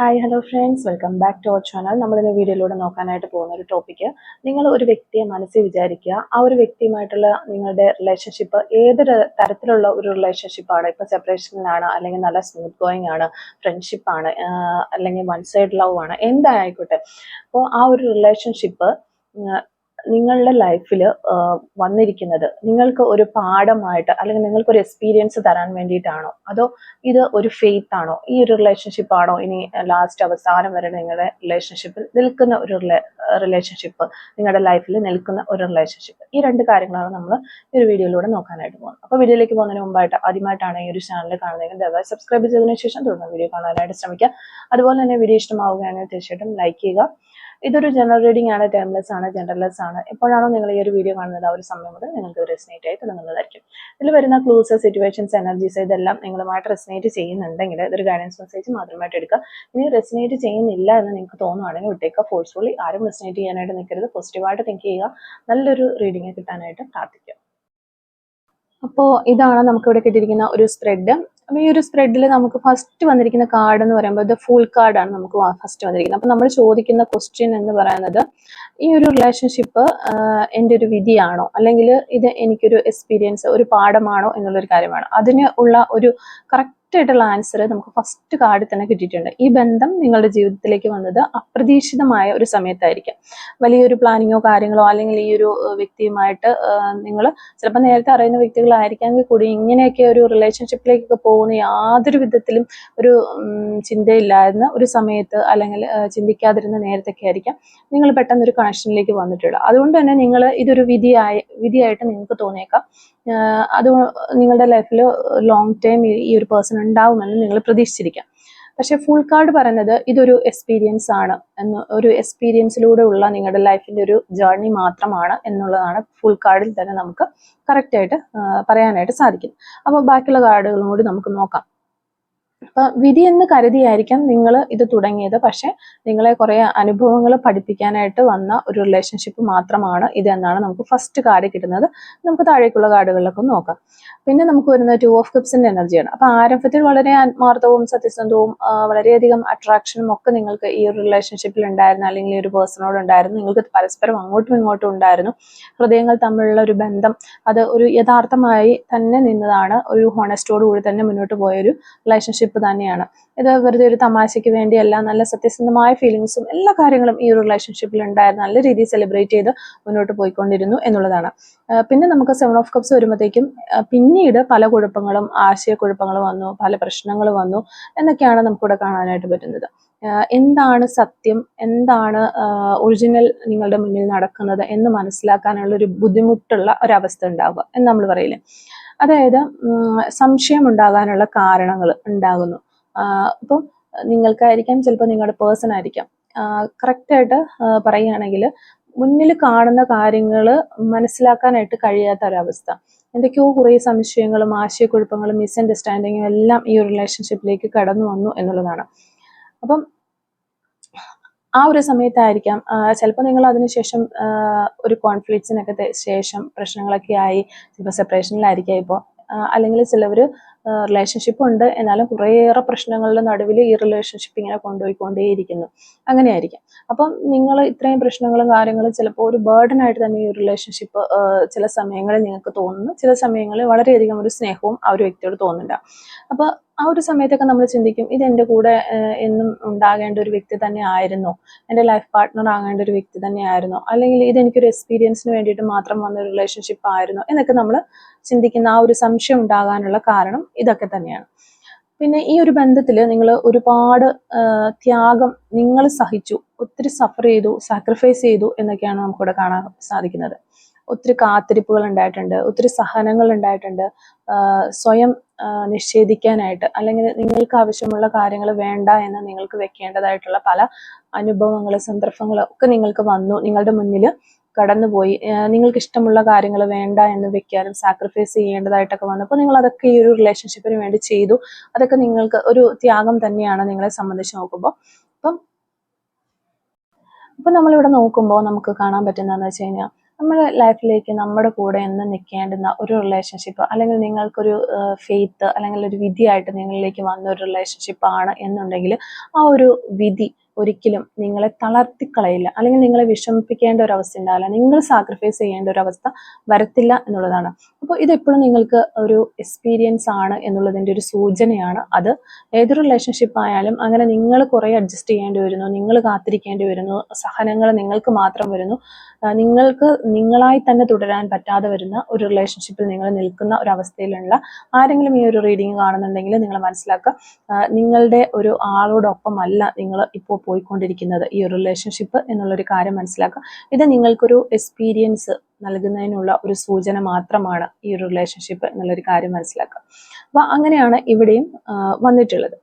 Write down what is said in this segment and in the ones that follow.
Hi hello friends welcome back to our channel നമ്മളിന്ന് വീഡിയോയിലൂടെ നോക്കാനായിട്ട് പോകുന്ന ഒരു ടോപ്പിക്ക് നിങ്ങൾ ഒരു വ്യക്തിയെ മനസ്സിൽ വിചാരിക്കുക. ആ ഒരു വ്യക്തിയുമായിട്ടുള്ള നിങ്ങളുടെ റിലേഷൻഷിപ്പ് ഏതൊരു തരത്തിലുള്ള ഒരു റിലേഷൻഷിപ്പാണ് ഇപ്പോൾ സെപ്പറേഷനിലാണ് അല്ലെങ്കിൽ നല്ല സ്മൂത്ത് ഗോയിങ് ആണ് ഫ്രണ്ട്ഷിപ്പ് ആണ് അല്ലെങ്കിൽ വൺ സൈഡ് ലവ് ആണ് എന്തായിക്കോട്ടെ. അപ്പോൾ ആ ഒരു റിലേഷൻഷിപ്പ് നിങ്ങളുടെ ലൈഫിൽ വന്നിരിക്കുന്നത് നിങ്ങൾക്ക് ഒരു പാഠമായിട്ട് അല്ലെങ്കിൽ നിങ്ങൾക്ക് ഒരു എക്സ്പീരിയൻസ് തരാൻ വേണ്ടിയിട്ടാണോ? അതോ ഇത് ഒരു ഫെയ്ത്ത് ആണോ? ഈ ഒരു റിലേഷൻഷിപ്പ് ആണോ? ഇനി ലാസ്റ്റ് അവസാനം വരെ നിങ്ങളുടെ റിലേഷൻഷിപ്പിൽ നിൽക്കുന്ന ഒരു റിലേഷൻഷിപ്പ് നിങ്ങളുടെ ലൈഫിൽ നിൽക്കുന്ന ഒരു റിലേഷൻഷിപ്പ് ഈ രണ്ട് കാര്യങ്ങളാണ് നമ്മൾ ഈ ഒരു വീഡിയോയിലൂടെ നോക്കാനായിട്ട് പോകുന്നത്. അപ്പോൾ വീഡിയോയിലേക്ക് പോകുന്നതിന് മുമ്പായിട്ട് ആദ്യമായിട്ടാണ് ഈ ഒരു ചാനൽ കാണുന്നതെങ്കിൽ ദയവായി സബ്സ്ക്രൈബ് ചെയ്തതിനു ശേഷം തുടർന്ന് വീഡിയോ കാണാനായിട്ട് ശ്രമിക്കുക. അതുപോലെ തന്നെ വീഡിയോ ഇഷ്ടമാവുകയാണെങ്കിൽ തീർച്ചയായിട്ടും ലൈക്ക് ചെയ്യുക. ഇതൊരു ജനറൽ റീഡിംഗ് ആണ് ടൈംലെസ് ആണ് ജനറൽലെസ് ആണ്. എപ്പോഴാണോ നിങ്ങൾ ഈ ഒരു വീഡിയോ കാണുന്നത് ആ ഒരു സമയം മുതൽ നിങ്ങൾക്ക് റെസിനേറ്റ് ആയി തുടങ്ങുന്നതായിരിക്കും ഇതിൽ വരുന്ന ക്ലൂസ് സിറ്റുവേഷൻസ് എനർജീസ് ഇതെല്ലാം നിങ്ങളുമായിട്ട് റെസിനേറ്റ് ചെയ്യുന്നുണ്ടെങ്കിൽ ഇതൊരു ഗൈഡൻസ് മെസ്സേജ് മാത്രമായിട്ട് എടുക്കുക. ഇനി റെസിനേറ്റ് ചെയ്യുന്നില്ല എന്ന് നിങ്ങൾക്ക് തോന്നുവാണെങ്കിൽ വിട്ടേക്കുക. ഫോഴ്സ്ഫുള്ളി ആരും റെസിനേറ്റ് ചെയ്യാനായിട്ട് നിൽക്കരുത്. പോസിറ്റീവായിട്ട് തിങ്ക് ചെയ്യുക. നല്ലൊരു റീഡിംഗ് കിട്ടാനായിട്ട് പ്രാർത്ഥിക്കുക. അപ്പോൾ ഇതാണ് നമുക്ക് ഇവിടെ കിട്ടിയിരിക്കുന്ന ഒരു സ്പ്രെഡ് അപ്പോൾ ഈ ഒരു സ്പ്രെഡിൽ നമുക്ക് ഫസ്റ്റ് വന്നിരിക്കുന്ന കാർഡ് എന്ന് പറയുമ്പോൾ ഇത് ഫുൾ കാർഡാണ് നമുക്ക് ഫസ്റ്റ് വന്നിരിക്കുന്നത്. അപ്പോൾ നമ്മൾ ചോദിക്കുന്ന ക്വസ്റ്റ്യൻ എന്ന് പറയുന്നത് ഈ ഒരു റിലേഷൻഷിപ്പ് എന്റെ ഒരു വിധിയാണോ? അല്ലെങ്കിൽ ഇത് എനിക്കൊരു എക്സ്പീരിയൻസ് ഒരു പാഠമാണോ എന്നുള്ളൊരു കാര്യമാണ്? അതിന് ഉള്ള ഒരു കറക്റ്റ് ആയിട്ടുള്ള ആൻസർ നമുക്ക് ഫസ്റ്റ് കാർഡിൽ തന്നെ കിട്ടിയിട്ടുണ്ട്. ഈ ബന്ധം നിങ്ങളുടെ ജീവിതത്തിലേക്ക് വന്നത് അപ്രതീക്ഷിതമായ ഒരു സമയത്തായിരിക്കാം. വലിയൊരു പ്ലാനിങ്ങോ കാര്യങ്ങളോ അല്ലെങ്കിൽ ഈ ഒരു വ്യക്തിയുമായിട്ട് നിങ്ങൾ ചിലപ്പോൾ നേരത്തെ അറിയുന്ന വ്യക്തികളായിരിക്കാമെങ്കിൽ കൂടി ഇങ്ങനെയൊക്കെ ഒരു റിലേഷൻഷിപ്പിലേക്കൊക്കെ പോകുന്ന യാതൊരു വിധത്തിലും ഒരു ചിന്തയില്ലായിരുന്ന ഒരു സമയത്ത് അല്ലെങ്കിൽ ചിന്തിക്കാതിരുന്ന നേരത്തൊക്കെ ആയിരിക്കാം നിങ്ങൾ പെട്ടെന്ന് ഒരു കണക്ഷനിലേക്ക് വന്നിട്ടുള്ളത്. അതുകൊണ്ട് തന്നെ നിങ്ങൾ ഇതൊരു വിധിയായി വിധിയായിട്ട് നിങ്ങൾക്ക് തോന്നിയേക്കാം. അത് നിങ്ങളുടെ ലൈഫിൽ ലോങ് ടൈം ഈ ഒരു പേഴ്സൺ ഉണ്ടാവുമെന്ന് നിങ്ങൾ പ്രതീക്ഷിച്ചിരിക്കാം. പക്ഷെ ഫുൾ കാർഡ് പറയുന്നത് ഇതൊരു എക്സ്പീരിയൻസ് ആണ്. എന്ന് ഒരു എക്സ്പീരിയൻസിലൂടെ ഉള്ള നിങ്ങളുടെ ലൈഫിന്റെ ഒരു ജേർണി മാത്രമാണ് എന്നുള്ളതാണ് ഫുൾ കാർഡിൽ തന്നെ നമുക്ക് കറക്റ്റായിട്ട് പറയാനായിട്ട് സാധിക്കും. അപ്പോൾ ബാക്കിയുള്ള കാർഡുകളും കൂടി നമുക്ക് നോക്കാം. അപ്പൊ വിധി എന്ന് കരുതിയായിരിക്കാം നിങ്ങൾ ഇത് തുടങ്ങിയത്. പക്ഷെ നിങ്ങളെ കുറെ അനുഭവങ്ങൾ പഠിപ്പിക്കാനായിട്ട് വന്ന ഒരു റിലേഷൻഷിപ്പ് മാത്രമാണ് ഇത് എന്നാണ് നമുക്ക് ഫസ്റ്റ് കാർഡ് കിട്ടുന്നത്. നമുക്ക് താഴേക്കുള്ള കാർഡുകളിലൊക്കെ നോക്കാം. പിന്നെ നമുക്ക് വരുന്നത് ടു ഓഫ് കപ്സിന്റെ എനർജിയാണ് അപ്പൊ ആരംഭത്തിൽ വളരെ ആത്മാർത്ഥവും സത്യസന്ധവും വളരെയധികം അട്രാക്ഷനും ഒക്കെ നിങ്ങൾക്ക് ഈ ഒരു റിലേഷൻഷിപ്പിൽ ഉണ്ടായിരുന്നു. അല്ലെങ്കിൽ ഈ ഒരു പേഴ്സണോട് ഉണ്ടായിരുന്നു. നിങ്ങൾക്ക് പരസ്പരം അങ്ങോട്ടും ഇങ്ങോട്ടും ഉണ്ടായിരുന്നു. ഹൃദയങ്ങൾ തമ്മിലുള്ള ഒരു ബന്ധം അത് ഒരു യഥാർത്ഥമായി തന്നെ നിന്നതാണ്. ഒരു ഹോണസ്റ്റോട് കൂടി തന്നെ മുന്നോട്ട് പോയ ഒരു റിലേഷൻഷിപ്പ് തന്നെയാണ്. ഇത് വെറുതെ ഒരു തമാശയ്ക്ക് വേണ്ടിയല്ല നല്ല സത്യസന്ധമായ ഫീലിങ്സും എല്ലാ കാര്യങ്ങളും ഈ ഒരു റിലേഷൻഷിപ്പിൽ ഉണ്ടായിരുന്നു. നല്ല രീതിയിൽ സെലിബ്രേറ്റ് ചെയ്ത് മുന്നോട്ട് പോയിക്കൊണ്ടിരുന്നു എന്നുള്ളതാണ്. പിന്നെ നമുക്ക് സെവൻ ഓഫ് കപ്സ് വരുമ്പോഴത്തേക്കും പിന്നീട് പല കുഴപ്പങ്ങളും ആശയക്കുഴപ്പങ്ങൾ വന്നു പല പ്രശ്നങ്ങൾ വന്നു എന്നൊക്കെയാണ് നമുക്കിവിടെ കാണാനായിട്ട് പറ്റുന്നത്. എന്താണ് സത്യം? എന്താണ് ഒറിജിനൽ നിങ്ങളുടെ മുന്നിൽ നടക്കുന്നത് എന്ന് മനസ്സിലാക്കാനുള്ള ഒരു ബുദ്ധിമുട്ടുള്ള ഒരവസ്ഥ ഉണ്ടാവുക എന്ന് നമ്മൾ പറയില്ലേ? അതായത് സംശയം ഉണ്ടാകാനുള്ള കാരണങ്ങൾ ഉണ്ടാകുന്നു. ഇപ്പം നിങ്ങൾക്കായിരിക്കാം ചിലപ്പോൾ നിങ്ങളുടെ പേഴ്സൺ ആയിരിക്കാം. കറക്റ്റായിട്ട് പറയുകയാണെങ്കിൽ മുന്നിൽ കാണുന്ന കാര്യങ്ങൾ മനസ്സിലാക്കാനായിട്ട് കഴിയാത്ത ഒരവസ്ഥ. എന്തൊക്കെയോ കുറേ സംശയങ്ങളും ആശയക്കുഴപ്പങ്ങളും മിസ്അണ്ടർസ്റ്റാൻഡിങ്ങും എല്ലാം ഈ ഒരു റിലേഷൻഷിപ്പിലേക്ക് കടന്നു വന്നു എന്നുള്ളതാണ്. അപ്പം ആ ഒരു സമയത്തായിരിക്കാം ചിലപ്പോൾ നിങ്ങൾ അതിനുശേഷം ഒരു കോൺഫ്ലിക്ട്സിനൊക്കെ ശേഷം പ്രശ്നങ്ങളൊക്കെ ആയി ചിലപ്പോൾ സെപ്പറേഷനിലായിരിക്കാം ഇപ്പോൾ അല്ലെങ്കിൽ ചിലവർ റിലേഷൻഷിപ്പ് ഉണ്ട്. എന്നാലും കുറേയേറെ പ്രശ്നങ്ങളുടെ നടുവിൽ ഈ റിലേഷൻഷിപ്പ് ഇങ്ങനെ കൊണ്ടുപോയിക്കൊണ്ടേയിരിക്കുന്നു. അങ്ങനെയായിരിക്കാം. അപ്പം നിങ്ങൾ ഇത്രയും പ്രശ്നങ്ങളും കാര്യങ്ങളും ചിലപ്പോൾ ഒരു ബേർഡൻ ആയിട്ട് തന്നെ ഈ റിലേഷൻഷിപ്പ് ചില സമയങ്ങളിൽ നിങ്ങൾക്ക് തോന്നുന്നു. ചില സമയങ്ങളിൽ വളരെയധികം ഒരു സ്നേഹവും ആ ഒരു വ്യക്തിയോട് തോന്നുന്നുണ്ടാവും. അപ്പോൾ ആ ഒരു സമയത്തൊക്കെ നമ്മൾ ചിന്തിക്കും ഇത് എന്റെ കൂടെ എന്നും ഉണ്ടാകേണ്ട ഒരു വ്യക്തി തന്നെ ആയിരുന്നോ? എന്റെ ലൈഫ് പാർട്ട്ണർ ആകേണ്ട ഒരു വ്യക്തി തന്നെ ആയിരുന്നോ? അല്ലെങ്കിൽ ഇത് എനിക്കൊരു എക്സ്പീരിയൻസിന് വേണ്ടിയിട്ട് മാത്രം വന്ന ഒരു റിലേഷൻഷിപ്പ് ആയിരുന്നോ? എന്നൊക്കെ നമ്മൾ ചിന്തിക്കുന്ന ആ ഒരു സംശയം ഉണ്ടാകാനുള്ള കാരണം ഇതൊക്കെ തന്നെയാണ്. പിന്നെ ഈ ഒരു ബന്ധത്തിൽ നിങ്ങൾ ഒരുപാട് ത്യാഗം നിങ്ങൾ സഹിച്ചു ഒത്തിരി സഫർ ചെയ്തു സാക്രിഫൈസ് ചെയ്തു എന്നൊക്കെയാണ് നമുക്കിവിടെ കാണാൻ സാധിക്കുന്നത്. ഒത്തിരി കാത്തിരിപ്പുകൾ ഉണ്ടായിട്ടുണ്ട് ഒത്തിരി സഹനങ്ങൾ ഉണ്ടായിട്ടുണ്ട്. സ്വയം നിഷേധിക്കാനായിട്ട് അല്ലെങ്കിൽ നിങ്ങൾക്ക് ആവശ്യമുള്ള കാര്യങ്ങൾ വേണ്ട എന്ന് നിങ്ങൾക്ക് വെക്കേണ്ടതായിട്ടുള്ള പല അനുഭവങ്ങൾ സന്ദർഭങ്ങൾ ഒക്കെ നിങ്ങൾക്ക് വന്നു. നിങ്ങളുടെ മുന്നിൽ കടന്നുപോയി. നിങ്ങൾക്ക് ഇഷ്ടമുള്ള കാര്യങ്ങൾ വേണ്ട എന്ന് വെക്കാനും സാക്രിഫൈസ് ചെയ്യേണ്ടതായിട്ടൊക്കെ വന്നപ്പോൾ നിങ്ങൾ അതൊക്കെ ഈ ഒരു റിലേഷൻഷിപ്പിന് വേണ്ടി ചെയ്തു. അതൊക്കെ നിങ്ങൾക്ക് ഒരു ത്യാഗം തന്നെയാണ് നിങ്ങളെ സംബന്ധിച്ച് നോക്കുമ്പോൾ. അപ്പം അപ്പം നമ്മളിവിടെ നോക്കുമ്പോൾ നമുക്ക് കാണാൻ പറ്റുന്നതെന്ന് വെച്ച് കഴിഞ്ഞാൽ നമ്മുടെ ലൈഫിലേക്ക് നമ്മുടെ കൂടെ എന്ന് നിൽക്കേണ്ടുന്ന ഒരു റിലേഷൻഷിപ്പ് അല്ലെങ്കിൽ നിങ്ങൾക്കൊരു ഫെയ്ത്ത് അല്ലെങ്കിൽ ഒരു വിധിയായിട്ട് നിങ്ങളിലേക്ക് വന്ന ഒരു റിലേഷൻഷിപ്പ് ആണ് എന്നുണ്ടെങ്കിൽ ആ ഒരു വിധി ഒരിക്കലും നിങ്ങളെ തളർത്തിക്കളയില്ല. അല്ലെങ്കിൽ നിങ്ങളെ വിഷമിപ്പിക്കേണ്ട ഒരു അവസ്ഥ ഉണ്ടാവില്ല. നിങ്ങൾ സാക്രിഫൈസ് ചെയ്യേണ്ട ഒരു അവസ്ഥ വരത്തില്ല എന്നുള്ളതാണ്. അപ്പോൾ ഇതെപ്പോഴും നിങ്ങൾക്ക് ഒരു എക്സ്പീരിയൻസ് ആണ് എന്നുള്ളതിന്റെ ഒരു സൂചനയാണ് അത്. ഏതൊരു റിലേഷൻഷിപ്പ് ആയാലും അങ്ങനെ നിങ്ങൾ കുറേ അഡ്ജസ്റ്റ് ചെയ്യേണ്ടി വരുന്നു. നിങ്ങൾ കാത്തിരിക്കേണ്ടി വരുന്നു. സഹനങ്ങൾ നിങ്ങൾക്ക് മാത്രം വരുന്നു. നിങ്ങൾക്ക് നിങ്ങളായി തന്നെ തുടരാൻ പറ്റാതെ വരുന്ന ഒരു റിലേഷൻഷിപ്പിൽ നിങ്ങൾ നിൽക്കുന്ന ഒരു അവസ്ഥയിലുള്ള ആരെങ്കിലും ഈ ഒരു റീഡിങ് കാണുന്നുണ്ടെങ്കിൽ നിങ്ങൾ മനസ്സിലാക്കുക. നിങ്ങളുടെ ഒരു ആളോടൊപ്പമല്ല നിങ്ങൾ ഇപ്പോൾ പോയിക്കൊണ്ടിരിക്കുന്നത് ഈ ഒരു റിലേഷൻഷിപ്പ് എന്നുള്ളൊരു കാര്യം മനസ്സിലാക്കുക ഇത് നിങ്ങൾക്കൊരു എക്സ്പീരിയൻസ് നൽകുന്നതിനുള്ള ഒരു സൂചന മാത്രമാണ് ഈ ഒരു റിലേഷൻഷിപ്പ് എന്നുള്ളൊരു കാര്യം മനസ്സിലാക്കുക അപ്പോൾ അങ്ങനെയാണ് ഇവിടെയും വന്നിട്ടുള്ളത്.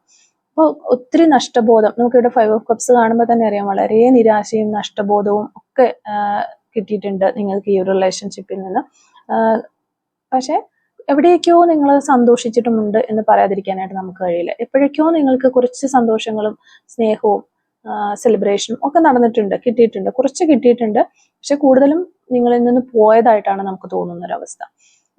അപ്പോൾ ഒത്തിരി നഷ്ടബോധം നമുക്കിവിടെ ഫൈവ് ഓഫ് കപ്സ് കാണുമ്പോൾ തന്നെ അറിയാം വളരെ നിരാശയും നഷ്ടബോധവും ഒക്കെ കിട്ടിയിട്ടുണ്ട് നിങ്ങൾക്ക് ഈ ഒരു റിലേഷൻഷിപ്പിൽ നിന്ന്. പക്ഷേ എവിടെയൊക്കെയോ നിങ്ങൾ സന്തോഷിച്ചിട്ടുമുണ്ട് എന്ന് പറയാതിരിക്കാനായിട്ട് നമുക്ക് കഴിയില്ല. എപ്പോഴേക്കോ നിങ്ങൾക്ക് കുറച്ച് സന്തോഷങ്ങളും സ്നേഹവും സെലിബ്രേഷനും ഒക്കെ നടന്നിട്ടുണ്ട് കിട്ടിയിട്ടുണ്ട്. കുറച്ച് കിട്ടിയിട്ടുണ്ട്. പക്ഷെ കൂടുതലും നിങ്ങളിൽ നിന്ന് പോയതായിട്ടാണ് നമുക്ക് തോന്നുന്ന ഒരു അവസ്ഥ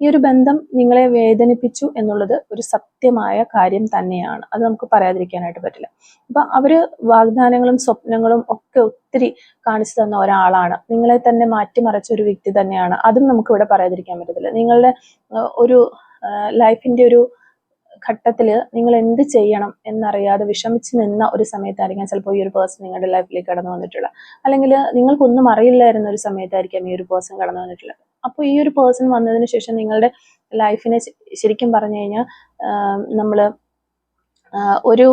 ഈ ഒരു ബന്ധം നിങ്ങളെ വേദനിപ്പിച്ചു എന്നുള്ളത് ഒരു സത്യമായ കാര്യം തന്നെയാണ്. അത് നമുക്ക് പറയാതിരിക്കാനായിട്ട് പറ്റില്ല. അപ്പൊ അവർ വാഗ്ദാനങ്ങളും സ്വപ്നങ്ങളും ഒക്കെ ഒത്തിരി കാണിച്ചു തന്ന ഒരാളാണ്. നിങ്ങളെ തന്നെ മാറ്റിമറിച്ച ഒരു വ്യക്തി തന്നെയാണ്. അതും നമുക്ക് ഇവിടെ പറയാതിരിക്കാൻ പറ്റത്തില്ല. നിങ്ങളുടെ ഒരു ലൈഫിന്റെ ഒരു ഘട്ടത്തിൽ നിങ്ങൾ എന്ത് ചെയ്യണം എന്നറിയാതെ വിഷമിച്ച് നിന്ന ഒരു സമയത്തായിരിക്കാം ചിലപ്പോൾ ഈ ഒരു പേഴ്സൺ നിങ്ങളുടെ ലൈഫിലേക്ക് കടന്നു വന്നിട്ടുള്ളത്. അല്ലെങ്കിൽ നിങ്ങൾക്കൊന്നും അറിയില്ലായിരുന്ന ഒരു സമയത്തായിരിക്കാം ഈ ഒരു പേഴ്സൺ കടന്നു വന്നിട്ടുള്ളത്. അപ്പോൾ ഈ ഒരു പേഴ്സൺ വന്നതിന് ശേഷം നിങ്ങളുടെ ലൈഫിനെ ശരിക്കും പറഞ്ഞു കഴിഞ്ഞാൽ നമ്മൾ ഒരു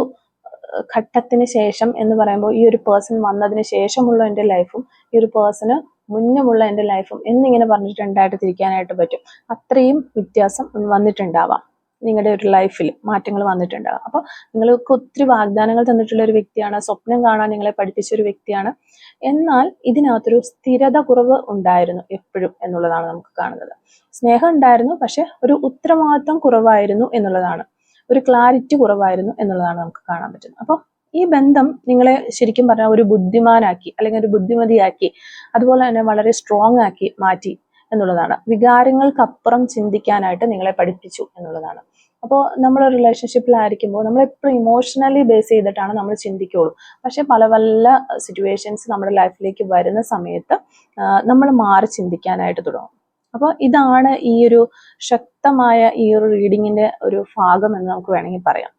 ഘട്ടത്തിന് ശേഷം എന്ന് പറയുമ്പോൾ ഈ ഒരു പേഴ്സൺ വന്നതിന് ശേഷമുള്ള എന്റെ ലൈഫും ഈ ഒരു പേഴ്സണ് മുന്നുമുള്ള എന്റെ ലൈഫും എന്നിങ്ങനെ പറഞ്ഞിട്ട് രണ്ടായിട്ട് തിരിക്കാനായിട്ട് പറ്റും. അത്രയും വ്യത്യാസം വന്നിട്ടുണ്ടാവാം. നിങ്ങളുടെ ഒരു ലൈഫിൽ മാറ്റങ്ങൾ വന്നിട്ടുണ്ടാകും അപ്പോൾ നിങ്ങൾക്ക് ഒത്തിരി വാഗ്ദാനങ്ങൾ തന്നിട്ടുള്ള ഒരു വ്യക്തിയാണ്. സ്വപ്നം കാണാൻ നിങ്ങളെ പഠിപ്പിച്ച ഒരു വ്യക്തിയാണ്. എന്നാൽ ഇതിനകത്തൊരു സ്ഥിരത കുറവ് ഉണ്ടായിരുന്നു എപ്പോഴും എന്നുള്ളതാണ് നമുക്ക് കാണുന്നത്. സ്നേഹം ഉണ്ടായിരുന്നു പക്ഷെ ഒരു ഉത്തരവാദിത്വം കുറവായിരുന്നു എന്നുള്ളതാണ്. ഒരു ക്ലാരിറ്റി കുറവായിരുന്നു എന്നുള്ളതാണ് നമുക്ക് കാണാൻ പറ്റുന്നത്. അപ്പോൾ ഈ ബന്ധം നിങ്ങളെ ശരിക്കും പറഞ്ഞാൽ ഒരു ബുദ്ധിമാനാക്കി അല്ലെങ്കിൽ ഒരു ബുദ്ധിമതിയാക്കി അതുപോലെ തന്നെ വളരെ സ്ട്രോങ് ആക്കി മാറ്റി എന്നുള്ളതാണ്. വികാരങ്ങൾക്കപ്പുറം ചിന്തിക്കാനായിട്ട് നിങ്ങളെ പഠിപ്പിച്ചു എന്നുള്ളതാണ്. അപ്പോൾ നമ്മൾ റിലേഷൻഷിപ്പിലായിരിക്കുമ്പോൾ നമ്മൾ എപ്പോഴും ഇമോഷണലി ബേസ് ചെയ്തിട്ടാണ് നമ്മൾ ചിന്തിക്കുള്ളൂ. പക്ഷെ പല പല സിറ്റുവേഷൻസ് നമ്മുടെ ലൈഫിലേക്ക് വരുന്ന സമയത്ത് നമ്മൾ മാറി ചിന്തിക്കാനായിട്ട് തുടങ്ങും. അപ്പോൾ ഇതാണ് ഈ ഒരു ശക്തമായ ഈ ഒരു റീഡിങ്ങിന്റെ ഒരു ഭാഗം എന്ന് നമുക്ക് വേണമെങ്കിൽ പറയാം.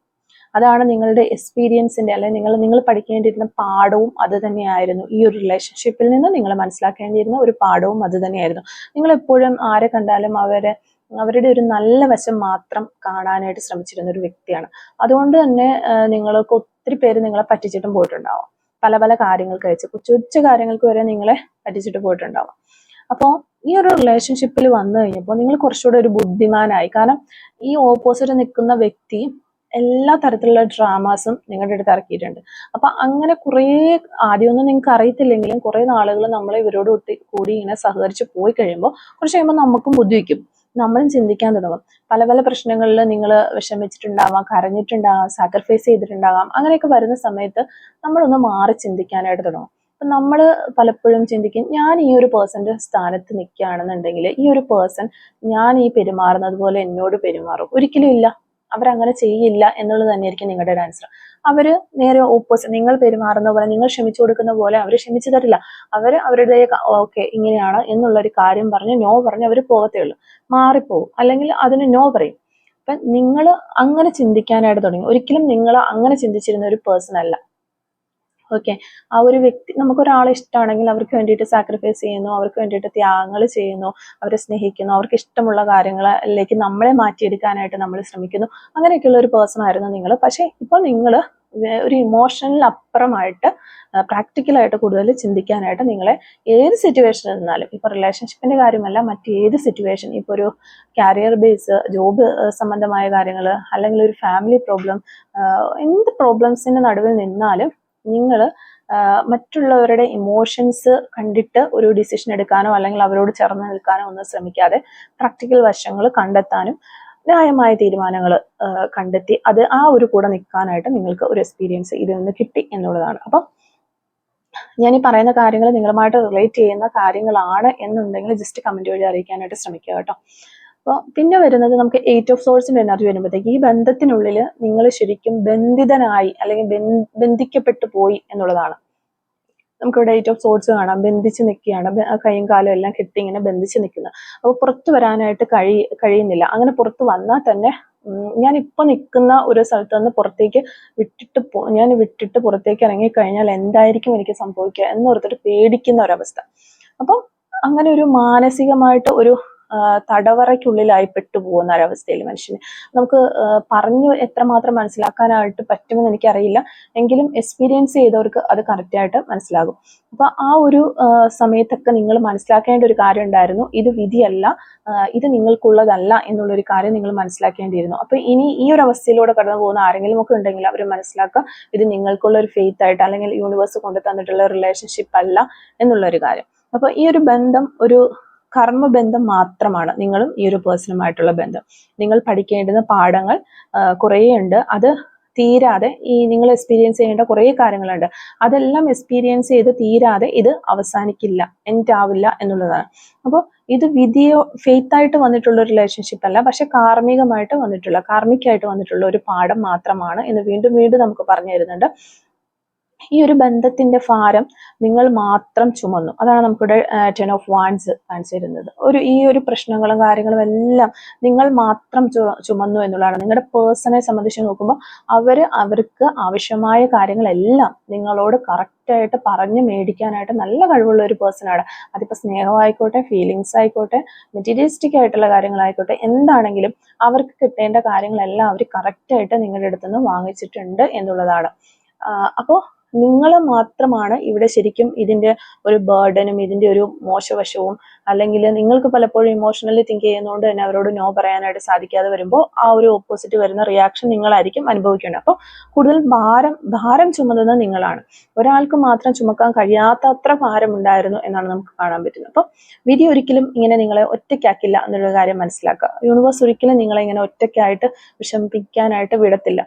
അതാണ് നിങ്ങളുടെ എക്സ്പീരിയൻസിന്റെ അല്ലെങ്കിൽ നിങ്ങൾ നിങ്ങൾ പഠിക്കേണ്ടിയിരുന്ന പാഠവും അത് തന്നെയായിരുന്നു. ഈ ഒരു റിലേഷൻഷിപ്പിൽ നിന്ന് നിങ്ങൾ മനസ്സിലാക്കേണ്ടിയിരുന്ന ഒരു പാഠവും അത് തന്നെയായിരുന്നു. നിങ്ങൾ എപ്പോഴും ആരെ കണ്ടാലും അവരെ അവരുടെ ഒരു നല്ല വശം മാത്രം കാണാനായിട്ട് ശ്രമിച്ചിരുന്ന ഒരു വ്യക്തിയാണ്. അതുകൊണ്ട് തന്നെ നിങ്ങൾക്ക് ഒത്തിരി പേര് നിങ്ങളെ പറ്റിച്ചിട്ടും പോയിട്ടുണ്ടാവും. പല പല കാര്യങ്ങൾ കഴിച്ച് കൊച്ചു കൊച്ചു കാര്യങ്ങൾക്ക് വരെ നിങ്ങളെ പറ്റിച്ചിട്ട് പോയിട്ടുണ്ടാവും. അപ്പോൾ ഈ ഒരു റിലേഷൻഷിപ്പിൽ വന്നു കഴിഞ്ഞപ്പോൾ നിങ്ങൾ കുറച്ചുകൂടെ ഒരു ബുദ്ധിമാനായി. കാരണം ഈ ഓപ്പോസിറ്റ് നിൽക്കുന്ന വ്യക്തി എല്ലാ തരത്തിലുള്ള ഡ്രാമാസും നിങ്ങളുടെ അടുത്ത് ഇറക്കിയിട്ടുണ്ട്. അപ്പൊ അങ്ങനെ കുറേ ആദ്യമൊന്നും നിങ്ങൾക്ക് അറിയത്തില്ലെങ്കിലും കുറെ നാളുകൾ നമ്മൾ ഇവരോട് കൂടി ഇങ്ങനെ സഹകരിച്ച് പോയി കഴിയുമ്പോൾ കുറച്ച് കഴിയുമ്പോൾ നമുക്കും ബുദ്ധി വയ്ക്കും. നമ്മളും ചിന്തിക്കാൻ തുടങ്ങും. പല പല പ്രശ്നങ്ങളിൽ നിങ്ങൾ വിഷമിച്ചിട്ടുണ്ടാവാം കരഞ്ഞിട്ടുണ്ടാകാം സാക്രിഫൈസ് ചെയ്തിട്ടുണ്ടാകാം അങ്ങനെയൊക്കെ വരുന്ന സമയത്ത് നമ്മളൊന്ന് മാറി ചിന്തിക്കാനായിട്ട് തുടങ്ങും. അപ്പൊ നമ്മൾ പലപ്പോഴും ചിന്തിക്കും ഞാൻ ഈ ഒരു പേഴ്സന്റെ സ്ഥാനത്ത് നിൽക്കുകയാണെന്നുണ്ടെങ്കിൽ ഈ ഒരു പേഴ്സൺ ഞാൻ ഈ പെരുമാറുന്നത് പോലെ എന്നോട് പെരുമാറും. ഒരിക്കലും ഇല്ല. അവരങ്ങനെ ചെയ്യില്ല എന്നുള്ളത് തന്നെയായിരിക്കും നിങ്ങളുടെ ഒരു ആൻസർ അവർ നേരെ ഓപ്പോസിറ്റ് നിങ്ങൾ പെരുമാറുന്ന പോലെ നിങ്ങൾ ക്ഷമിച്ചു കൊടുക്കുന്ന പോലെ അവർ ക്ഷമിച്ചു തരില്ല. അവർ അവരുടെ ഓക്കെ ഇങ്ങനെയാണ് എന്നുള്ള ഒരു കാര്യം പറഞ്ഞ് നോ പറഞ്ഞ് അവർ പോകത്തേ ഉള്ളൂ. മാറിപ്പോവും. അല്ലെങ്കിൽ അതിന് നോ പറയും. അപ്പൊ നിങ്ങൾ അങ്ങനെ ചിന്തിക്കാനായിട്ട് തുടങ്ങി. ഒരിക്കലും നിങ്ങൾ അങ്ങനെ ചിന്തിച്ചിരുന്ന ഒരു പേഴ്സൺ അല്ല. ഓക്കെ ആ ഒരു വ്യക്തി നമുക്ക് നമുക്കൊരാളെ ഇഷ്ടമാണെങ്കിൽ അവർക്ക് വേണ്ടിയിട്ട് സാക്രിഫൈസ് ചെയ്യുന്നു അവർക്ക് വേണ്ടിയിട്ട് ത്യാഗങ്ങൾ ചെയ്യുന്നു അവരെ സ്നേഹിക്കുന്നു അവർക്ക് ഇഷ്ടമുള്ള കാര്യങ്ങളിലേക്ക് നമ്മളെ മാറ്റിയെടുക്കാനായിട്ട് നമ്മൾ ശ്രമിക്കുന്നു. അങ്ങനെയൊക്കെയുള്ള ഒരു പേഴ്സൺ ആയിരുന്നു നിങ്ങൾ. പക്ഷേ ഇപ്പോൾ നിങ്ങൾ ഒരു ഇമോഷണൽ അപ്പുറമായിട്ട് പ്രാക്ടിക്കലായിട്ട് കൂടുതൽ ചിന്തിക്കാനായിട്ട് നിങ്ങളെ ഏത് സിറ്റുവേഷൻ നിന്നാലും ഇപ്പോൾ റിലേഷൻഷിപ്പിന്റെ കാര്യമല്ല മറ്റേത് സിറ്റുവേഷൻ ഇപ്പോൾ ഒരു കാരിയർ ബേസ് ജോബ് സംബന്ധമായ കാര്യങ്ങൾ അല്ലെങ്കിൽ ഒരു ഫാമിലി പ്രോബ്ലം എന്ത് പ്രോബ്ലംസിന്റെ നടുവിൽ നിന്നാലും നിങ്ങൾ മറ്റുള്ളവരുടെ ഇമോഷൻസ് കണ്ടിട്ട് ഒരു ഡിസിഷൻ എടുക്കാനോ അല്ലെങ്കിൽ അവരോട് ചേർന്ന് നിൽക്കാനോ ഒന്നും ശ്രമിക്കാതെ പ്രാക്ടിക്കൽ വശങ്ങൾ കണ്ടെത്താനും ന്യായമായ തീരുമാനങ്ങൾ കണ്ടെത്തി അത് ആ ഒരു കൂടെ നിൽക്കാനായിട്ട് നിങ്ങൾക്ക് ഒരു എക്സ്പീരിയൻസ് ഇതിൽ നിന്ന് കിട്ടി എന്നുള്ളതാണ്. അപ്പം ഞാൻ ഈ പറയുന്ന കാര്യങ്ങൾ നിങ്ങളുമായിട്ട് റിലേറ്റ് ചെയ്യുന്ന കാര്യങ്ങളാണ് എന്നുണ്ടെങ്കിൽ ജസ്റ്റ് കമന്റ് വഴി അറിയിക്കാനായിട്ട് ശ്രമിക്കുക കേട്ടോ. അപ്പോൾ പിന്നെ വരുന്നത് നമുക്ക് എയ്റ്റ് ഓഫ് സോഴ്സിന്റെ എനർജി വരുമ്പോഴത്തേക്ക് ഈ ബന്ധത്തിനുള്ളിൽ നിങ്ങൾ ശരിക്കും ബന്ധിതനായി അല്ലെങ്കിൽ ബന്ധിക്കപ്പെട്ടു പോയി എന്നുള്ളതാണ്. നമുക്കിവിടെ എയ്റ്റ് ഓഫ് സോഴ്സ് കാണാം. ബന്ധിച്ച് നിൽക്കുകയാണ്. കൈയും കാലും എല്ലാം കെട്ടി ഇങ്ങനെ ബന്ധിച്ച് നിൽക്കുന്നത് അപ്പോൾ പുറത്തു വരാനായിട്ട് കഴി കഴിയുന്നില്ല. അങ്ങനെ പുറത്ത് വന്നാൽ തന്നെ ഞാൻ ഇപ്പൊ നിൽക്കുന്ന ഒരു സ്ഥലത്ത് നിന്ന് പുറത്തേക്ക് വിട്ടിട്ട് ഞാൻ വിട്ടിട്ട് പുറത്തേക്ക് ഇറങ്ങി കഴിഞ്ഞാൽ എന്തായിരിക്കും എനിക്ക് സംഭവിക്കുക എന്നോർത്തിട്ട് പേടിക്കുന്ന ഒരവസ്ഥ. അപ്പം അങ്ങനെ ഒരു മാനസികമായിട്ട് ഒരു തടവറയ്ക്കുള്ളിലായി പെട്ടുപോകുന്ന ഒരവസ്ഥയിൽ മനുഷ്യന്. നമുക്ക് പറഞ്ഞു എത്രമാത്രം മനസ്സിലാക്കാനായിട്ട് പറ്റുമെന്ന് എനിക്കറിയില്ല. എങ്കിലും എക്സ്പീരിയൻസ് ചെയ്തവർക്ക് അത് കറക്റ്റായിട്ട് മനസ്സിലാകും. അപ്പൊ ആ ഒരു സമയത്തൊക്കെ നിങ്ങൾ മനസ്സിലാക്കേണ്ട ഒരു കാര്യം ഉണ്ടായിരുന്നു. ഇത് വിധിയല്ല ഇത് നിങ്ങൾക്കുള്ളതല്ല എന്നുള്ളൊരു കാര്യം നിങ്ങൾ മനസ്സിലാക്കേണ്ടിയിരുന്നു. അപ്പൊ ഇനി ഈ ഒരു അവസ്ഥയിലൂടെ കടന്നു പോകുന്ന ആരെങ്കിലും ഒക്കെ ഉണ്ടെങ്കിൽ അവർ മനസ്സിലാക്കുക ഇത് നിങ്ങൾക്കുള്ള ഒരു ഫെയ്ത്ത് ആയിട്ട് അല്ലെങ്കിൽ യൂണിവേഴ്സ് കൊണ്ടു തന്നിട്ടുള്ള റിലേഷൻഷിപ്പ് അല്ല എന്നുള്ള ഒരു കാര്യം. അപ്പൊ ഈ ഒരു ബന്ധം ഒരു കർമ്മബന്ധം മാത്രമാണ് നിങ്ങളും ഈ ഒരു പേഴ്സണുമായിട്ടുള്ള ബന്ധം. നിങ്ങൾ പഠിക്കേണ്ടുന്ന പാഠങ്ങൾ കുറേ ഉണ്ട് അത് തീരാതെ ഈ നിങ്ങൾ എക്സ്പീരിയൻസ് ചെയ്യേണ്ട കുറേ കാര്യങ്ങളുണ്ട്. അതെല്ലാം എക്സ്പീരിയൻസ് ചെയ്ത് തീരാതെ ഇത് അവസാനിക്കില്ല എൻഡ് എന്നുള്ളതാണ്. അപ്പോൾ ഇത് വിധിയോ ഫെയ്ത്ത് ആയിട്ട് വന്നിട്ടുള്ള റിലേഷൻഷിപ്പ് അല്ല പക്ഷെ കാർമ്മികമായിട്ട് വന്നിട്ടുള്ള കാർമ്മികമായിട്ട് വന്നിട്ടുള്ള ഒരു പാഠം മാത്രമാണ് എന്ന് വീണ്ടും വീണ്ടും നമുക്ക് പറഞ്ഞു തരുന്നുണ്ട്. ഈ ഒരു ബന്ധത്തിന്റെ ഭാരം നിങ്ങൾ മാത്രം ചുമന്നു. അതാണ് നമുക്കിവിടെ ടെൻ ഓഫ് വാൻസ് കാണിച്ചു തരുന്നത്. ഒരു ഈ ഒരു പ്രശ്നങ്ങളും കാര്യങ്ങളും എല്ലാം നിങ്ങൾ മാത്രം ചുമന്നു എന്നുള്ളതാണ്. നിങ്ങളുടെ പേഴ്സണെ സംബന്ധിച്ച് നോക്കുമ്പോൾ അവർ അവർക്ക് ആവശ്യമായ കാര്യങ്ങളെല്ലാം നിങ്ങളോട് കറക്റ്റായിട്ട് പറഞ്ഞ് മേടിക്കാനായിട്ട് നല്ല കഴിവുള്ള ഒരു പേഴ്സണാണ് അതിപ്പോ അതിപ്പോൾ സ്നേഹമായിക്കോട്ടെ ഫീലിങ്സ് ആയിക്കോട്ടെ മെറ്റീരിയലിസ്റ്റിക് ആയിട്ടുള്ള കാര്യങ്ങളായിക്കോട്ടെ എന്താണെങ്കിലും അവർക്ക് കിട്ടേണ്ട കാര്യങ്ങളെല്ലാം അവർ കറക്റ്റായിട്ട് നിങ്ങളുടെ അടുത്തുനിന്ന് വാങ്ങിച്ചിട്ടുണ്ട് എന്നുള്ളതാണ്. അപ്പോൾ നിങ്ങൾ മാത്രമാണ് ഇവിടെ ശരിക്കും ഇതിന്റെ ഒരു ബേർഡനും ഇതിന്റെ ഒരു മോശവശവും അല്ലെങ്കിൽ നിങ്ങൾക്ക് പലപ്പോഴും ഇമോഷണലി തിങ്ക് ചെയ്യുന്നതുകൊണ്ട് തന്നെ അവരോട് നോ പറയാനായിട്ട് സാധിക്കാതെ വരുമ്പോൾ ആ ഒരു ഓപ്പോസിറ്റ് വരുന്ന റിയാക്ഷൻ നിങ്ങളായിരിക്കും അനുഭവിക്കേണ്ടത്. അപ്പോൾ കൂടുതൽ ഭാരം ഭാരം ചുമതുന്നത് നിങ്ങളാണ്. ഒരാൾക്ക് മാത്രം ചുമക്കാൻ കഴിയാത്തത്ര ഭാരം ഉണ്ടായിരുന്നു എന്നാണ് നമുക്ക് കാണാൻ പറ്റുന്നത്. അപ്പോൾ വിധി ഒരിക്കലും ഇങ്ങനെ നിങ്ങളെ ഒറ്റയ്ക്കാക്കില്ല എന്നുള്ള കാര്യം മനസ്സിലാക്കുക. യൂണിവേഴ്സ് ഒരിക്കലും നിങ്ങളെ ഇങ്ങനെ ഒറ്റയ്ക്കായിട്ട് വിഷമിപ്പിക്കാനായിട്ട് വിടത്തില്ല.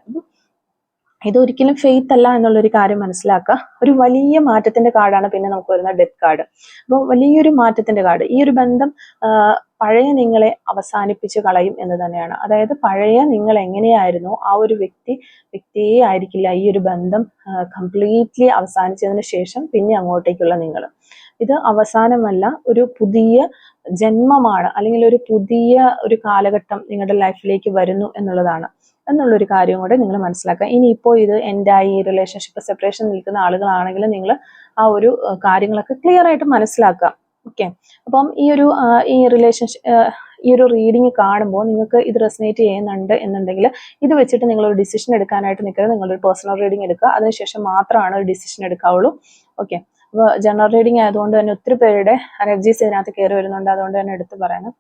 ഇതൊരിക്കലും ഫെയ്ത്ത് അല്ല എന്നുള്ളൊരു കാര്യം മനസ്സിലാക്കുക. ഒരു വലിയ മാറ്റത്തിന്റെ കാർഡാണ് പിന്നെ നമുക്ക് വരുന്ന ഡെത്ത് കാർഡ് അപ്പോൾ വലിയൊരു മാറ്റത്തിന്റെ കാർഡ്. ഈ ഒരു ബന്ധം പഴയ നിങ്ങളെ അവസാനിപ്പിച്ച് കളയും എന്ന് തന്നെയാണ്. അതായത് പഴയ നിങ്ങൾ എങ്ങനെയായിരുന്നോ ആ ഒരു വ്യക്തി വ്യക്തിയെ ആയിരിക്കില്ല ഈ ഒരു ബന്ധം കംപ്ലീറ്റ്ലി അവസാനിച്ചതിന് ശേഷം പിന്നെ അങ്ങോട്ടേക്കുള്ള നിങ്ങൾ. ഇത് അവസാനമല്ല ഒരു പുതിയ ജന്മമാണ് അല്ലെങ്കിൽ ഒരു പുതിയ ഒരു കാലഘട്ടം നിങ്ങളുടെ ലൈഫിലേക്ക് വരുന്നു എന്നുള്ളതാണ്. എന്നുള്ളൊരു കാര്യം കൂടെ നിങ്ങൾ മനസ്സിലാക്കുക. ഇനിയിപ്പോൾ ഇത് എൻഡായി റിലേഷൻഷിപ്പ് സെപ്പറേഷൻ നിൽക്കുന്ന ആളുകളാണെങ്കിൽ നിങ്ങൾ ആ ഒരു കാര്യങ്ങളൊക്കെ ക്ലിയർ ആയിട്ട് മനസ്സിലാക്കുക. ഓക്കെ അപ്പം ഈ ഒരു ഈ റിലേഷൻഷിപ്പ് ഈ ഒരു റീഡിങ് കാണുമ്പോൾ നിങ്ങൾക്ക് ഇത് റെസിനേറ്റ് ചെയ്യുന്നുണ്ട് എന്നുണ്ടെങ്കിൽ ഇത് വെച്ചിട്ട് നിങ്ങൾ ഒരു ഡിസിഷൻ എടുക്കാനായിട്ട് നിൽക്കരുത്. നിങ്ങളൊരു പേഴ്സണൽ റീഡിങ് എടുക്കുക. അതിനുശേഷം മാത്രമാണ് ഒരു ഡിസിഷൻ എടുക്കാവുള്ളൂ. ഓക്കെ അപ്പോൾ ജനറൽ റീഡിങ് ആയതുകൊണ്ട് തന്നെ ഒത്തിരി പേരുടെ എനർജീസ് ഇതിനകത്ത് കയറി വരുന്നുണ്ട്. അതുകൊണ്ട് തന്നെ എടുത്ത് പറയണം.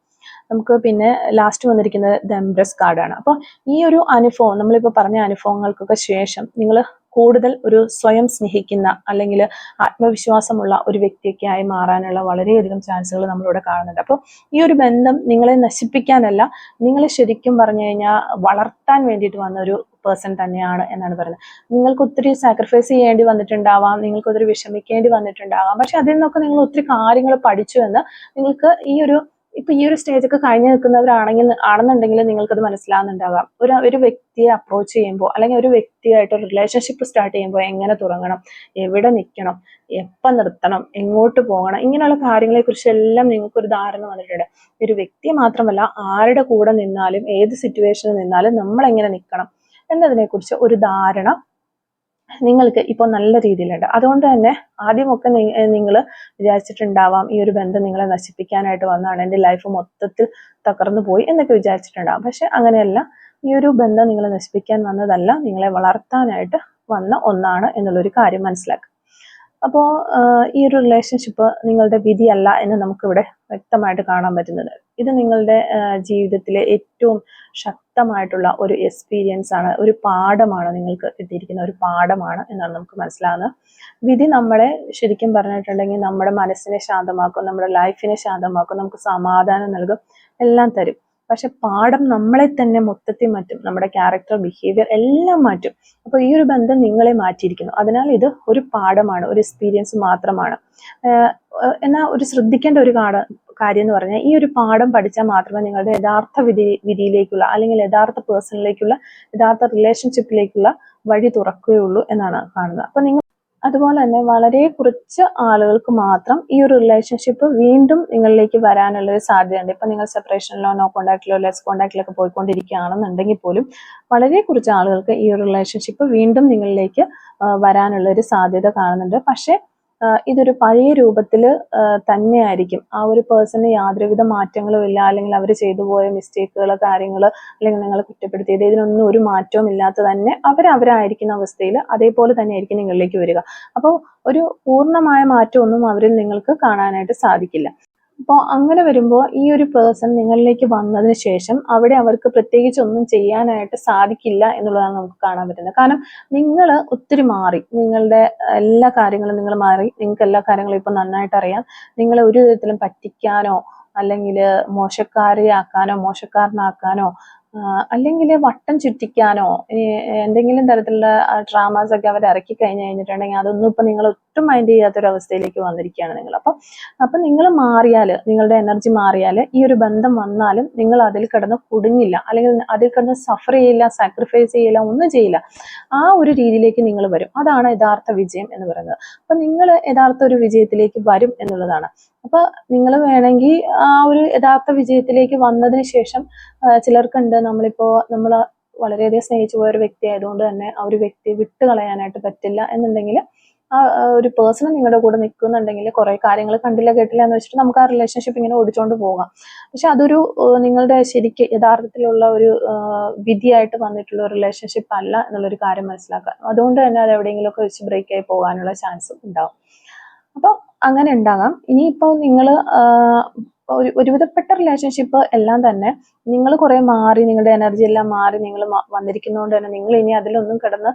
നമുക്ക് പിന്നെ ലാസ്റ്റ് വന്നിരിക്കുന്നത് ദ എംബ്രസ് കാർഡാണ് അപ്പോൾ ഈ ഒരു അനുഭവം നമ്മളിപ്പോൾ പറഞ്ഞ അനുഭവങ്ങൾക്കൊക്കെ ശേഷം നിങ്ങൾ കൂടുതൽ ഒരു സ്വയം സ്നേഹിക്കുന്ന അല്ലെങ്കിൽ ആത്മവിശ്വാസമുള്ള ഒരു വ്യക്തിയൊക്കെ ആയി മാറാനുള്ള വളരെയധികം ചാൻസുകൾ നമ്മളിവിടെ കാണുന്നുണ്ട്. അപ്പോൾ ഈ ഒരു ബന്ധം നിങ്ങളെ നശിപ്പിക്കാനല്ല നിങ്ങളെ ശരിക്കും പറഞ്ഞു കഴിഞ്ഞാൽ വളർത്താൻ വേണ്ടിയിട്ട് വന്ന ഒരു പേഴ്സൺ തന്നെയാണ് എന്നാണ് പറയുന്നത്. നിങ്ങൾക്ക് ഒത്തിരി സാക്രിഫൈസ് ചെയ്യേണ്ടി വന്നിട്ടുണ്ടാവാം നിങ്ങൾക്ക് ഒത്തിരി വിഷമിക്കേണ്ടി വന്നിട്ടുണ്ടാവാം. പക്ഷെ അതിൽ നിന്നൊക്കെ നിങ്ങൾ ഒത്തിരി കാര്യങ്ങൾ പഠിച്ചു എന്ന് നിങ്ങൾക്ക് ഈ ഒരു ഇപ്പൊ ഈ ഒരു സ്റ്റേജ് ഒക്കെ കഴിഞ്ഞു നിൽക്കുന്നവരാണെങ്കിൽ ആണെന്നുണ്ടെങ്കിൽ നിങ്ങൾക്കത് മനസ്സിലാകുന്നുണ്ടാകാം ഒരു ഒരു വ്യക്തിയെ അപ്രോച്ച് ചെയ്യുമ്പോൾ അല്ലെങ്കിൽ ഒരു വ്യക്തിയായിട്ട് ഒരു റിലേഷൻഷിപ്പ് സ്റ്റാർട്ട് ചെയ്യുമ്പോൾ എങ്ങനെ തുടങ്ങണം? എവിടെ നിൽക്കണം? എപ്പം നിർത്തണം? എങ്ങോട്ട് പോകണം? ഇങ്ങനെയുള്ള കാര്യങ്ങളെ കുറിച്ച് എല്ലാം നിങ്ങൾക്കൊരു ധാരണ വന്നിട്ടുണ്ട്. ഒരു വ്യക്തി മാത്രമല്ല ആരുടെ കൂടെ നിന്നാലും ഏത് സിറ്റുവേഷനിൽ നിന്നാലും നമ്മൾ എങ്ങനെ നിൽക്കണം എന്നതിനെക്കുറിച്ച് ഒരു ധാരണ നിങ്ങൾക്ക് ഇപ്പോൾ നല്ല രീതിയിലുണ്ട്. അതുകൊണ്ട് തന്നെ ആദ്യമൊക്കെ നിങ്ങൾ വിചാരിച്ചിട്ടുണ്ടാവാം ഈ ഒരു ബന്ധം നിങ്ങളെ നശിപ്പിക്കാനായിട്ട് വന്നതാണ് എന്റെ ലൈഫ് മൊത്തത്തിൽ തകർന്നു പോയി എന്നൊക്കെ വിചാരിച്ചിട്ടുണ്ടാവും. പക്ഷെ അങ്ങനെയല്ല. ഈ ഒരു ബന്ധം നിങ്ങളെ നശിപ്പിക്കാൻ വന്നതല്ല നിങ്ങളെ വളർത്താനായിട്ട് വന്ന ഒന്നാണ് എന്നുള്ളൊരു കാര്യം മനസ്സിലാക്കുക. അപ്പോൾ ഈ ഒരു റിലേഷൻഷിപ്പ് നിങ്ങളുടെ വിധിയല്ല എന്ന് നമുക്കിവിടെ വ്യക്തമായിട്ട് കാണാൻ പറ്റുന്നത് ഇത് നിങ്ങളുടെ ജീവിതത്തിലെ ഏറ്റവും ശക്തമായിട്ടുള്ള ഒരു എക്സ്പീരിയൻസ് ആണ് ഒരു പാഠമാണ് നിങ്ങൾക്ക് കിട്ടിയിരിക്കുന്ന ഒരു പാഠമാണ് എന്നാണ് നമുക്ക് മനസ്സിലാകുന്നത് വിധി നമ്മളെ ശരിക്കും പറഞ്ഞിട്ടുണ്ടെങ്കിൽ നമ്മുടെ മനസ്സിനെ ശാന്തമാക്കും നമ്മുടെ ലൈഫിനെ ശാന്തമാക്കും നമുക്ക് സമാധാനം നൽകും എല്ലാം തരും. പക്ഷെ പാഠം നമ്മളെ തന്നെ മൊത്തത്തിൽ മാറ്റും നമ്മുടെ ക്യാരക്ടർ ബിഹേവിയർ എല്ലാം മാറ്റും. അപ്പോൾ ഈ ഒരു ബന്ധം നിങ്ങളെ മാറ്റിയിരിക്കുന്നു. അതിനാൽ ഇത് ഒരു പാഠമാണ് ഒരു എക്സ്പീരിയൻസ് മാത്രമാണ്. എന്നാൽ ഒരു ശ്രദ്ധിക്കേണ്ട ഒരു കാട കാര്യം എന്ന് പറഞ്ഞാൽ ഈ ഒരു പാഠം പഠിച്ചാൽ മാത്രമേ നിങ്ങളുടെ യഥാർത്ഥ വിധി വിധിയിലേക്കുള്ള അല്ലെങ്കിൽ യഥാർത്ഥ പേഴ്സണിലേക്കുള്ള യഥാർത്ഥ റിലേഷൻഷിപ്പിലേക്കുള്ള വഴി തുറക്കുകയുള്ളൂ എന്നാണ് കാണുന്നത്. അപ്പൊ നിങ്ങൾ അതുപോലെ തന്നെ വളരെ കുറച്ച് ആളുകൾക്ക് മാത്രം ഈ ഒരു റിലേഷൻഷിപ്പ് വീണ്ടും നിങ്ങളിലേക്ക് വരാനുള്ള ഒരു സാധ്യതയുണ്ട്. ഇപ്പൊ നിങ്ങൾ സെപ്പറേഷനിലോ നോ കോണ്ടാക്റ്റിലോ ലെസ് കോണ്ടാക്ടിലൊക്കെ പോയിക്കൊണ്ടിരിക്കുകയാണെന്നുണ്ടെങ്കിൽ പോലും വളരെ കുറച്ച് ആളുകൾക്ക് ഈ ഒരു റിലേഷൻഷിപ്പ് വീണ്ടും നിങ്ങളിലേക്ക് വരാനുള്ള ഒരു സാധ്യത കാണുന്നുണ്ട്. പക്ഷേ ഇതൊരു പഴയ രൂപത്തിൽ തന്നെയായിരിക്കും. ആ ഒരു പേഴ്സണിന് യാതൊരുവിധ മാറ്റങ്ങളും ഇല്ല. അല്ലെങ്കിൽ അവർ ചെയ്തു പോയ മിസ്റ്റേക്കുകൾ കാര്യങ്ങൾ അല്ലെങ്കിൽ നിങ്ങൾ കുറ്റപ്പെടുത്തിയത് ഇതിനൊന്നും ഒരു മാറ്റവും ഇല്ലാത്ത തന്നെ അവരവരായിരിക്കുന്ന അവസ്ഥയിൽ അതേപോലെ തന്നെ ആയിരിക്കും നിങ്ങളിലേക്ക് വരിക. അപ്പോൾ ഒരു പൂർണമായ മാറ്റമൊന്നും അവരിൽ നിങ്ങൾക്ക് കാണാനായിട്ട് സാധിക്കില്ല. അപ്പോൾ അങ്ങനെ വരുമ്പോൾ ഈ ഒരു പേഴ്സൺ നിങ്ങളിലേക്ക് വന്നതിന് ശേഷം അവിടെ അവർക്ക് പ്രത്യേകിച്ച് ഒന്നും ചെയ്യാനായിട്ട് സാധിക്കില്ല എന്നുള്ളതാണ് നമുക്ക് കാണാൻ പറ്റുന്നത്. കാരണം നിങ്ങൾ ഒത്തിരി മാറി. നിങ്ങളുടെ എല്ലാ കാര്യങ്ങളും നിങ്ങൾ മാറി. നിങ്ങൾക്ക് എല്ലാ കാര്യങ്ങളും ഇപ്പം നന്നായിട്ട് അറിയാം. നിങ്ങളെ ഒരു വിധത്തിലും പറ്റിക്കാനോ അല്ലെങ്കിൽ മോശക്കാരിയാക്കാനോ മോശക്കാരനാക്കാനോ അല്ലെങ്കിൽ വട്ടം ചുറ്റിക്കാനോ എന്തെങ്കിലും തരത്തിലുള്ള ഡ്രാമാസ് ഒക്കെ അവർ ഇറക്കി കഴിഞ്ഞു കഴിഞ്ഞിട്ടുണ്ടെങ്കിൽ അതൊന്നും ഇപ്പൊ നിങ്ങൾ ഒട്ടും മൈൻഡ് ചെയ്യാത്തൊരവസ്ഥയിലേക്ക് വന്നിരിക്കുകയാണ് നിങ്ങൾ. അപ്പം അപ്പം നിങ്ങൾ മാറിയാൽ നിങ്ങളുടെ എനർജി മാറിയാൽ ഈ ഒരു ബന്ധം വന്നാലും നിങ്ങൾ അതിൽ കിടന്ന് കുടുങ്ങില്ല. അല്ലെങ്കിൽ അതിൽ കിടന്ന് സഫർ ചെയ്യില്ല സാക്രിഫൈസ് ചെയ്യില്ല ഒന്നും ചെയ്യില്ല. ആ ഒരു രീതിയിലേക്ക് നിങ്ങൾ വരും. അതാണ് യഥാർത്ഥ വിജയം എന്ന് പറയുന്നത്. അപ്പം നിങ്ങൾ യഥാർത്ഥ ഒരു വിജയത്തിലേക്ക് വരും എന്നുള്ളതാണ്. അപ്പൊ നിങ്ങൾ വേണമെങ്കിൽ ആ ഒരു യഥാർത്ഥ വിജയത്തിലേക്ക് വന്നതിന് ശേഷം ചിലർക്കുണ്ട് നമ്മളിപ്പോ നമ്മൾ വളരെയധികം സ്നേഹിച്ചു പോയ ഒരു വ്യക്തി ആയതുകൊണ്ട് തന്നെ ആ ഒരു വ്യക്തിയെ വിട്ടുകളയാനായിട്ട് പറ്റില്ല എന്നുണ്ടെങ്കിൽ ആ ഒരു പേഴ്സൺ നിങ്ങളുടെ കൂടെ നിൽക്കുന്നുണ്ടെങ്കിൽ കുറെ കാര്യങ്ങൾ കണ്ടില്ല കേട്ടില്ല എന്ന് വെച്ചിട്ട് നമുക്ക് ആ റിലേഷൻഷിപ്പ് ഇങ്ങനെ ഓടിച്ചുകൊണ്ട് പോകാം. പക്ഷെ അതൊരു നിങ്ങളുടെ ശരിക്ക് യഥാർത്ഥത്തിലുള്ള ഒരു വിധിയായിട്ട് വന്നിട്ടുള്ള ഒരു റിലേഷൻഷിപ്പ് അല്ല എന്നുള്ളൊരു കാര്യം മനസ്സിലാക്കുക. അതുകൊണ്ട് തന്നെ അത് എവിടെയെങ്കിലുമൊക്കെ വെച്ച് ബ്രേക്ക് ആയി പോകാനുള്ള ചാൻസും ഉണ്ടാവും. അപ്പോൾ അങ്ങനെ ഉണ്ടാകാം. ഇനിയിപ്പോൾ നിങ്ങൾ ഒരു ഒരുവിധപ്പെട്ട റിലേഷൻഷിപ്പ് എല്ലാം തന്നെ നിങ്ങൾ കുറെ മാറി നിങ്ങളുടെ എനർജി എല്ലാം മാറി നിങ്ങൾ വന്നിരിക്കുന്നതുകൊണ്ട് തന്നെ നിങ്ങൾ ഇനി അതിലൊന്നും കിടന്ന്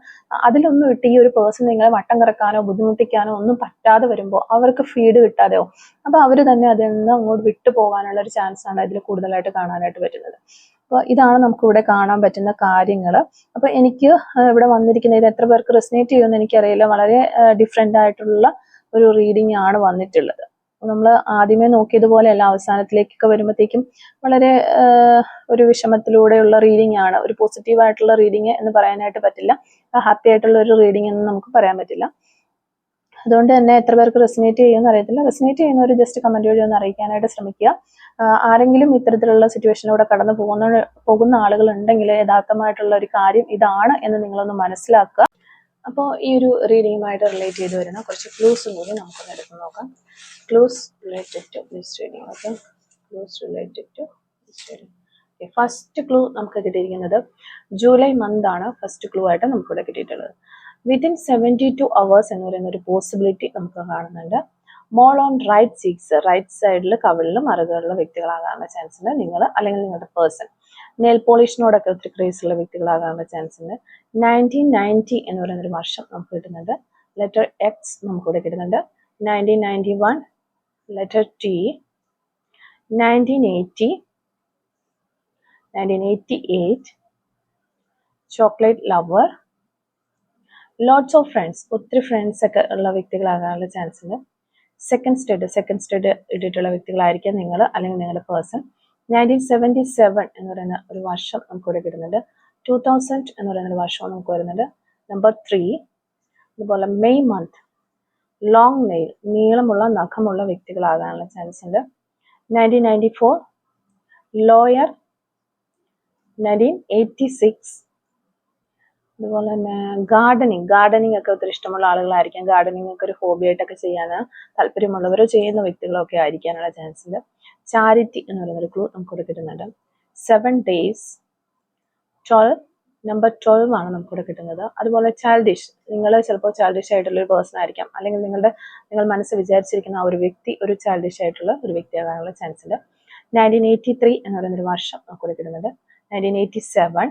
അതിലൊന്നും ഇട്ട് ഈ ഒരു പേഴ്സൺ നിങ്ങളെ വട്ടം കറക്കാനോ ബുദ്ധിമുട്ടിക്കാനോ ഒന്നും പറ്റാതെ വരുമ്പോൾ അവർക്ക് ഫീഡ് കിട്ടാതെയോ? അപ്പൊ അവർ തന്നെ അതിൽ നിന്ന് അങ്ങോട്ട് വിട്ടു പോകാനുള്ള ഒരു ചാൻസ് ആണ് ഇതിൽ കൂടുതലായിട്ട് കാണാനായിട്ട് പറ്റുന്നത്. അപ്പോൾ ഇതാണ് നമുക്ക് ഇവിടെ കാണാൻ പറ്റുന്ന കാര്യങ്ങൾ അപ്പോൾ എനിക്ക് ഇവിടെ വന്നിരിക്കുന്ന ഇത് എത്ര പേർക്ക് റെസിനേറ്റ് ചെയ്യുമെന്ന് എനിക്കറിയില്ല. വളരെ ഡിഫറെന്റ് ആയിട്ടുള്ള ഒരു റീഡിംഗ് ആണ് വന്നിട്ടുള്ളത്. നമ്മൾ ആദ്യമേ നോക്കിയതുപോലെയല്ല അവസാനത്തിലേക്കൊക്കെ വരുമ്പോഴത്തേക്കും വളരെ ഒരു വിഷമത്തിലൂടെയുള്ള റീഡിംഗ് ആണ്. ഒരു പോസിറ്റീവ് ആയിട്ടുള്ള റീഡിംഗ് എന്ന് പറയാനായിട്ട് പറ്റില്ല. ഹാപ്പി ആയിട്ടുള്ള ഒരു റീഡിംഗ് എന്ന് നമുക്ക് പറയാൻ പറ്റില്ല. അതുകൊണ്ട് തന്നെ എത്ര പേർക്ക് റെസിനേറ്റ് ചെയ്യുമെന്ന് അറിയത്തില്ല. റെസിനേറ്റ് ഒരു ജസ്റ്റ് കമന്റ് വഴി ഒന്ന് അറിയിക്കാനായിട്ട് ശ്രമിക്കുക. ആരെങ്കിലും ഇത്തരത്തിലുള്ള സിറ്റുവേഷനിലൂടെ കടന്നു പോകുന്ന പോകുന്ന ആളുകൾ ഉണ്ടെങ്കിൽ യഥാർത്ഥമായിട്ടുള്ള ഒരു കാര്യം ഇതാണ് എന്ന് നിങ്ങളൊന്ന് മനസ്സിലാക്കുക. അപ്പോൾ ഈ ഒരു റീഡിങ്ങുമായിട്ട് റിലേറ്റ് ചെയ്ത് വരുന്ന കുറച്ച് ക്ലൂസും കൂടി നമുക്കൊന്ന് എടുത്ത് നോക്കാം. Clues related to this reading okay clues related to this reading okay first clue നമുക്ക് കിട്ടിയിരിക്കുന്നത് ജൂലൈ മന്ത് ആണ് ഫസ്റ്റ് ക്ലൂ ആയിട്ട് നമുക്കിവിടെ കിട്ടിയിട്ടുള്ളത്. വിത്തിൻ സെവന്റി ടു അവേഴ്സ് എന്ന് പറയുന്ന ഒരു പോസിബിലിറ്റി നമുക്ക് കാണുന്നുണ്ട്. Mole on right cheeks right സൈഡിൽ കവിളിലും മറുകളിലും വ്യക്തികളാകാനുള്ള ചാൻസ് ഉണ്ട് നിങ്ങൾ അല്ലെങ്കിൽ നിങ്ങളുടെ പേഴ്സൺ നെയിൽ പോളിഷിനോടൊക്കെ ഒത്തിരി ക്രേസ് ഉള്ള വ്യക്തികളാകാനുള്ള ചാൻസ് ഉണ്ട്. നയന്റീൻ നയന്റി എന്ന് പറയുന്ന ഒരു വർഷം നമുക്ക് കിട്ടുന്നുണ്ട്. ലെറ്റർ എക്സ് നമുക്കിവിടെ കിട്ടുന്നുണ്ട്. Nineteen ninety one letter T nineteen eighty nineteen eighty eight chocolate lover lots of friends ഒത്തിരി ഫ്രണ്ട്സ് ഒക്കെ ഉള്ള വ്യക്തികളാകാനുള്ള ചാൻസ് ഉണ്ട്. സെക്കൻഡ് സ്റ്റഡ് സെക്കൻഡ് സ്റ്റഡ് ഇട്ടിട്ടുള്ള വ്യക്തികളായിരിക്കാം നിങ്ങൾ അല്ലെങ്കിൽ നിങ്ങളുടെ പേഴ്സൺ നയന്റീൻ സെവന്റി സെവൻ എന്ന് പറയുന്ന ഒരു വർഷം നമുക്കിവിടെ കിട്ടുന്നുണ്ട്. ടു തൗസൻഡ് എന്ന് പറയുന്ന ഒരു വർഷവും നമുക്ക് വരുന്നുണ്ട്. നമ്പർ ത്രീ അതുപോലെ മെയ് മന്ത് ലോങ് നെയിൽ നീളമുള്ള നഖമുള്ള വ്യക്തികളാകാനുള്ള ചാൻസ് ഉണ്ട്. Nineteen ninety four lawyer nineteen eighty six അതുപോലെ തന്നെ ഗാർഡനിങ് ഗാർഡനിങ് ഒക്കെ ഒത്തിരി ഇഷ്ടമുള്ള ആളുകളായിരിക്കാം. ഗാർഡനിങ് ഒക്കെ ഒരു ഹോബി ആയിട്ടൊക്കെ ചെയ്യാൻ താല്പര്യമുള്ളവരോ ചെയ്യുന്ന വ്യക്തികളൊക്കെ ആയിരിക്കാനുള്ള ചാൻസ് ഉണ്ട്. ചാരിറ്റി എന്ന് പറയുന്നൊരു ക്ലൂ നമുക്ക് ഇവിടെ കിട്ടുന്നുണ്ട്. Seven days twelve number twelve ആണ് നമുക്കിവിടെ കിട്ടുന്നത്. അതുപോലെ ചൈൽഡിഷ് നിങ്ങൾ ചിലപ്പോൾ ചൈൽഡിഷ് ആയിട്ടുള്ള ഒരു പേഴ്സൺ ആയിരിക്കാം. അല്ലെങ്കിൽ നിങ്ങളുടെ നിങ്ങൾ മനസ്സ് വിചാരിച്ചിരിക്കുന്ന ആ ഒരു വ്യക്തി ഒരു ചൈൽഡിഷ് ആയിട്ടുള്ള ഒരു വ്യക്തിയാകാനുള്ള ചാൻസ് ഉണ്ട്. നയന്റീൻ എയ്റ്റി ത്രീ എന്ന് പറയുന്നൊരു വർഷം നമുക്കിവിടെ കിട്ടുന്നുണ്ട്. Nineteen eighty seven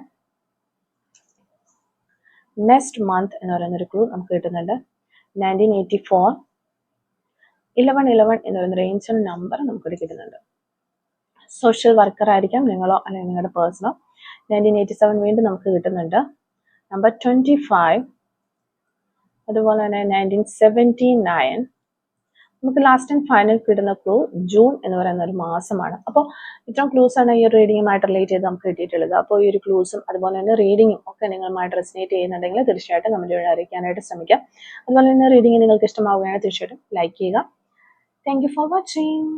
next month എന്ന് പറയുന്ന ഒരു ക്ലൂ നമുക്ക് കിട്ടുന്നുണ്ട്. Nineteen eighty four eleven eleven എന്ന് പറയുന്ന റേഞ്ച് നമ്പർ നമുക്കിവിടെ കിട്ടുന്നുണ്ട്. സോഷ്യൽ വർക്കർ ആയിരിക്കാം നിങ്ങളോ അല്ലെങ്കിൽ നിങ്ങളുടെ പേഴ്സണോ നയന്റീൻ എയ്റ്റി സെവൻ വീണ്ടും നമുക്ക് കിട്ടുന്നുണ്ട്. നമ്പർ ട്വന്റി ഫൈവ് അതുപോലെ തന്നെ നയന്റീൻ സെവന്റി നയൻ നമുക്ക് ലാസ്റ്റ് ആൻഡ് ഫൈനൽ കിട്ടുന്ന ക്ലൂ ജൂൺ എന്ന് പറയുന്ന ഒരു മാസമാണ്. അപ്പോൾ ഇത്രയും ക്ലൂസ് ആണ് ഈ ഒരു റീഡിങ്ങുമായിട്ട് റിലേറ്റ് ചെയ്ത് നമുക്ക് കിട്ടിയിട്ടുള്ളത്. അപ്പോൾ ഈ ഒരു ക്ലൂസും അതുപോലെ തന്നെ റീഡിങ്ങും ഒക്കെ നിങ്ങളുമായിട്ട് റെസിനേറ്റ് ചെയ്യുന്നുണ്ടെങ്കിൽ തീർച്ചയായിട്ടും കമന്റ് വഴി അറിയിക്കാനായിട്ട് ശ്രമിക്കാം. അതുപോലെ തന്നെ റീഡിങ് നിങ്ങൾക്ക് ഇഷ്ടമാവുകയാണെങ്കിൽ തീർച്ചയായിട്ടും ലൈക്ക് ചെയ്യുക. Thank for watching